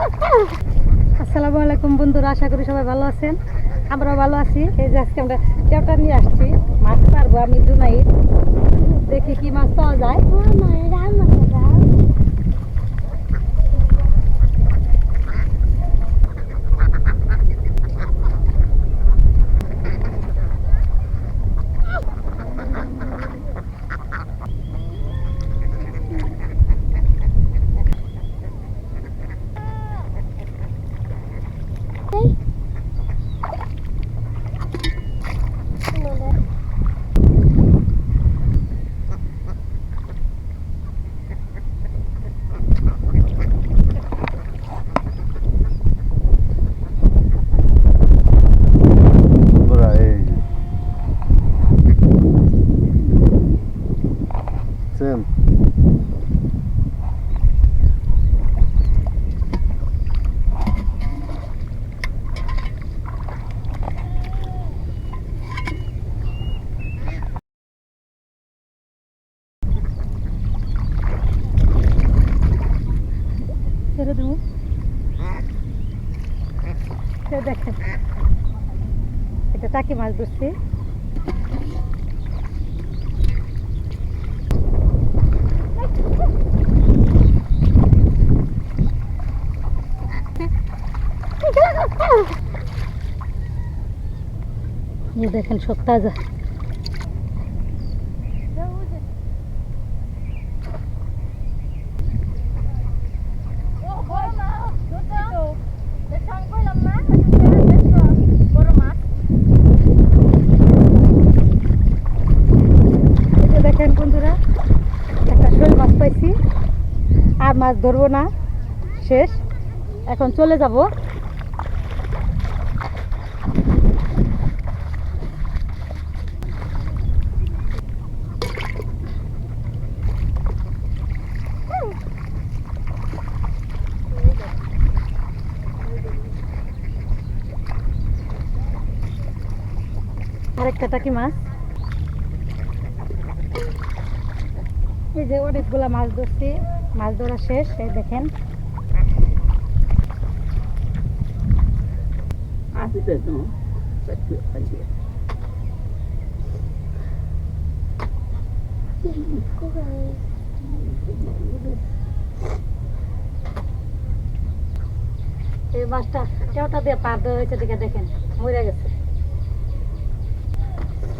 আসসালামু আলাইকুম বন্ধুরা, আশা করি সবাই ভালো আছেন। আমরা ভালো আছি। এই যে আজকে আমরা কেউটা নিয়ে আসছি। মাছ পারব আমি জুনাই দেখি কি মাছ পাওয়া যায় বন্ধুরা এই যে সেম ছেড়ে দেবো সে দেখেন এটা টাকি মাছ ধরছি দেখেন সব একটা শোল মাছ পাইছি। আর মাছ ধরবো না। শেষ। এখন চলে যাব। মাছ। এই যে অনেকগুলা মাছ ধরছি। মাছ ধরা শেষ, এই দেখেন। এই মাছটা কেউটা দিয়ে পার দেওয়া দেখেন, মরে গেছে।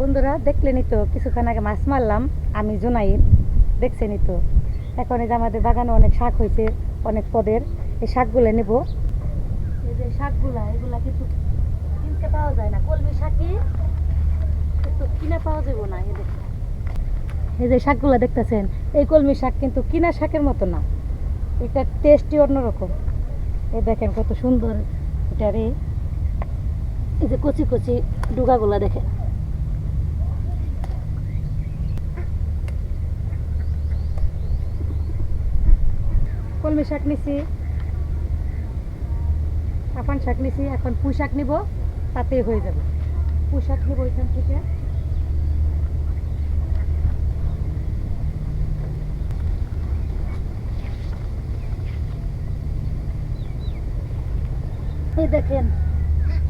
বন্ধুরা দেখলেনই তো, কিছুক্ষণ আগে মাছ মারলাম, আমি জোনাইন দেখছেনই তো। এখন এই যে আমাদের বাগানে অনেক শাক হয়েছে, অনেক পদের, এই শাকগুলো নেব। এই যে শাকগুলা, এগুলা কিন্তু কিনতে পাওয়া যায় না। কলমি শাকই কিন্তু কিনে পাওয়া যাবে না, এই দেখুন এই যে শাকগুলা দেখতেছেন, এই কলমি শাক কিন্তু কিনা শাকের মতো না। এটা টেস্টই অন্যরকম। এই দেখেন কত সুন্দর এটার এই যে কচি কচি ডুগাগুলা দেখেন। কলমি শাক নিছি আপান শাক নিছি, এখন পুঁই শাক নিব, তাতেই হয়ে যাবে। পুঁই শাক নিব ওইখান থেকে। এই দেখেন,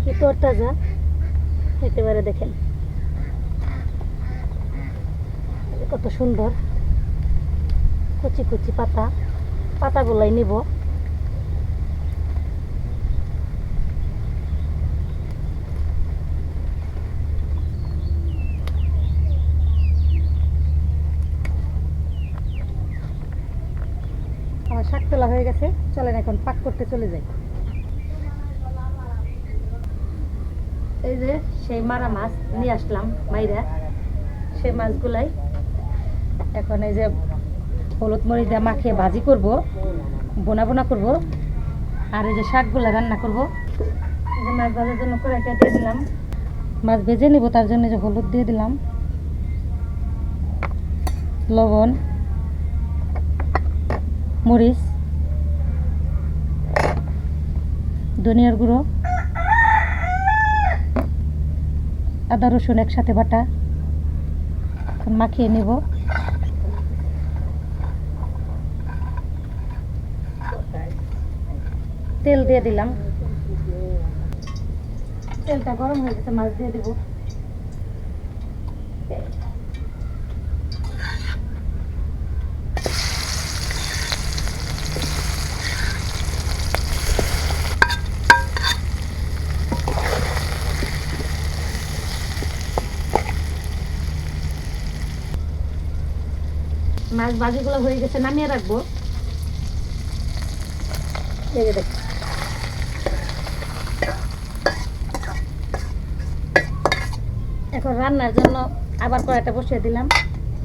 কি তোর তাজা একেবারে দেখেন। কত সুন্দর। কুচি কুচি পাতা। পাতাগুলাই নিব। আমার শাক তোলা হয়ে গেছে। চলেন এখন পাক করতে চলে যাই। এই যে সেই মারা মাছ নিয়ে আসলাম মাইরা। সেই মাছগুলাই এখন এই যে হলুদ মরিচ দিয়ে মাখিয়ে ভাজি করব, বোনা বোনা করব, আর এই যে শাকগুলো রান্না করব। মাছ ভাজার জন্য কড়াইটা দিয়ে দিলাম। মাছ ভেজে নিব, তার জন্য যে হলুদ দিয়ে দিলাম। লবণ, মরিচ, ধনিয়ার গুঁড়ো, আদা রসুন একসাথে বাটা মাখিয়ে নেব। তেল দিয়ে দিলাম। তেলটা গরম হয়ে গেছে, মাছ দিয়ে দেবো। মাছ ভাজিগুলো হয়ে গেছে, নামিয়ে রাখব। দেখো। এখন রান্নার জন্য আবার কড়াইটা বসিয়ে দিলাম।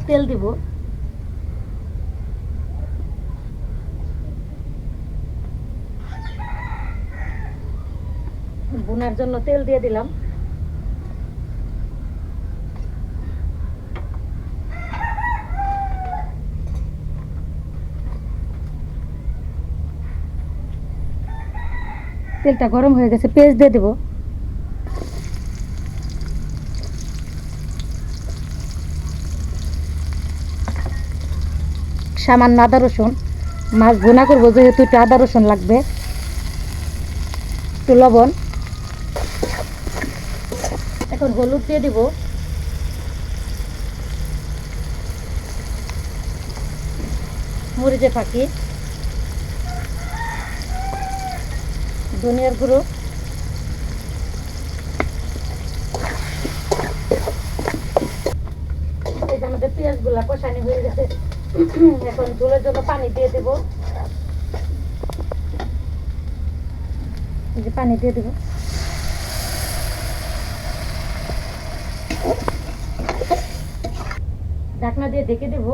তেল দিব। বোনার জন্য তেল দিয়ে দিলাম। তেলটা গরম হয়ে গেছে পেঁয়াজ দিয়ে দেবো। সামান্য আদা রসুন। মাছ ভুনা করব, যেহেতু একটু আদা রসুন লাগবে। একটু লবণ। এখন হলুদ দিয়ে দিব। মরিচে ফাঁকি। ধনিয়ার গুঁড়ো। আমাদের পেঁয়াজগুলা কষানি হয়ে গেছে। এখন ঝোলের জন্য পানি দিয়ে দেব। যে পানি দিয়ে দেব। ঢাকনা দিয়ে ঢেকে দেব।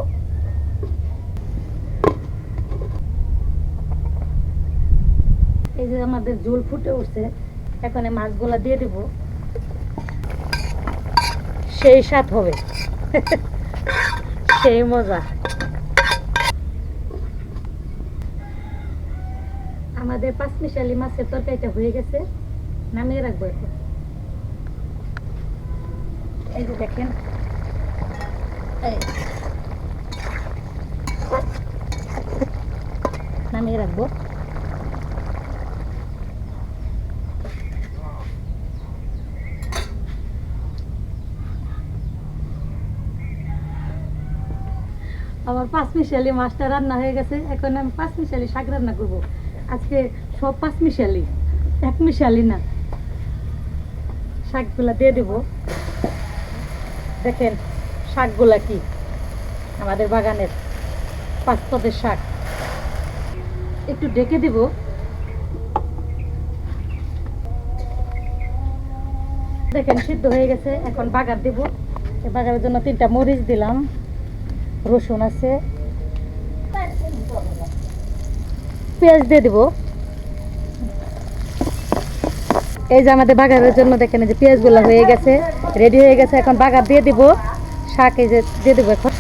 এই যে আমাদের ঝোল ফুটে উঠছে, এখন মাছগুলা দিয়ে দেব। সেই স্বাদ হবে। সেই মজা। আমাদের পাঁচমিশালি মাছের তরকারিটা হয়ে গেছে, নামিয়ে রাখব এখন। এই যে দেখেন। নামিয়ে রাখব। আমার পাঁচ মিশালি মাছটা রান্না হয়ে গেছে, এখন আমি পাঁচ মিশালি শাক রান্না করব। আজকে সব পাঁচ মিশালি, এক মিশালি না। শাকগুলা দিয়ে দেব। দেখেন শাকগুলা কি? আমাদের বাগানের পাঁচ পদের শাক। একটু ডেকে দেব। দেখেন সিদ্ধ হয়ে গেছে, এখন বাগার দেব। বাগারের জন্য তিনটা মরিচ দিলাম। রসুন আছে। পেঁয়াজ দিয়ে দিব। এই যে আমাদের বাগারের জন্য দেখেন যে পেঁয়াজগুলো হয়ে গেছে রেডি হয়ে গেছে। এখন বাগার দিয়ে দিব, শাক এই যে দিয়ে দিব এখন।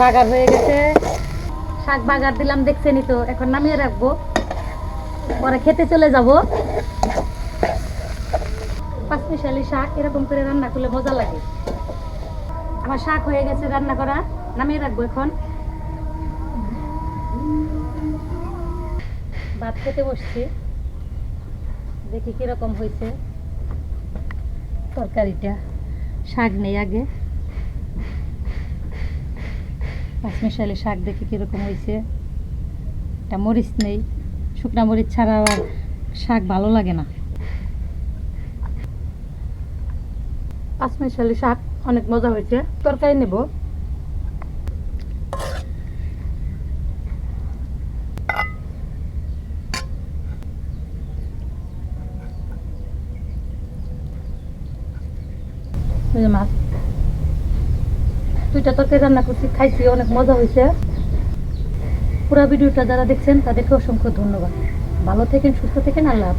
বাগার হয়ে গেছে। শাক বাগার দিলাম দেখছেনই তো, এখন নামিয়ে রাখব। পরে খেতে চলে যাব। পাঁচমিশালি শাক, এরকম করে রান্না করলে মজা লাগে। আমার শাক হয়ে গেছে রান্না করা, নামিয়ে রাখব এখন। ভাত খেতে বসছি। দেখি কীরকম হয়েছে তরকারিটা। শাক নেই আগে। পাঁচমিশালি শাক দেখি কীরকম হয়েছে। এটা মরিচ নেই। শুকনা মরিচ ছাড়া আর শাক ভালো লাগে না। পাঁচমিশালি শাক অনেক মজা হয়েছে। তরকারি নেব। মাছ। দুইটা তরকারি রান্না করছি, খাইছি, অনেক মজা হয়েছে। পুরা ভিডিওটা যারা দেখছেন, তাদেরকে অসংখ্য ধন্যবাদ। ভালো থেকেন, সুস্থ থেকেন, আল্লাহ।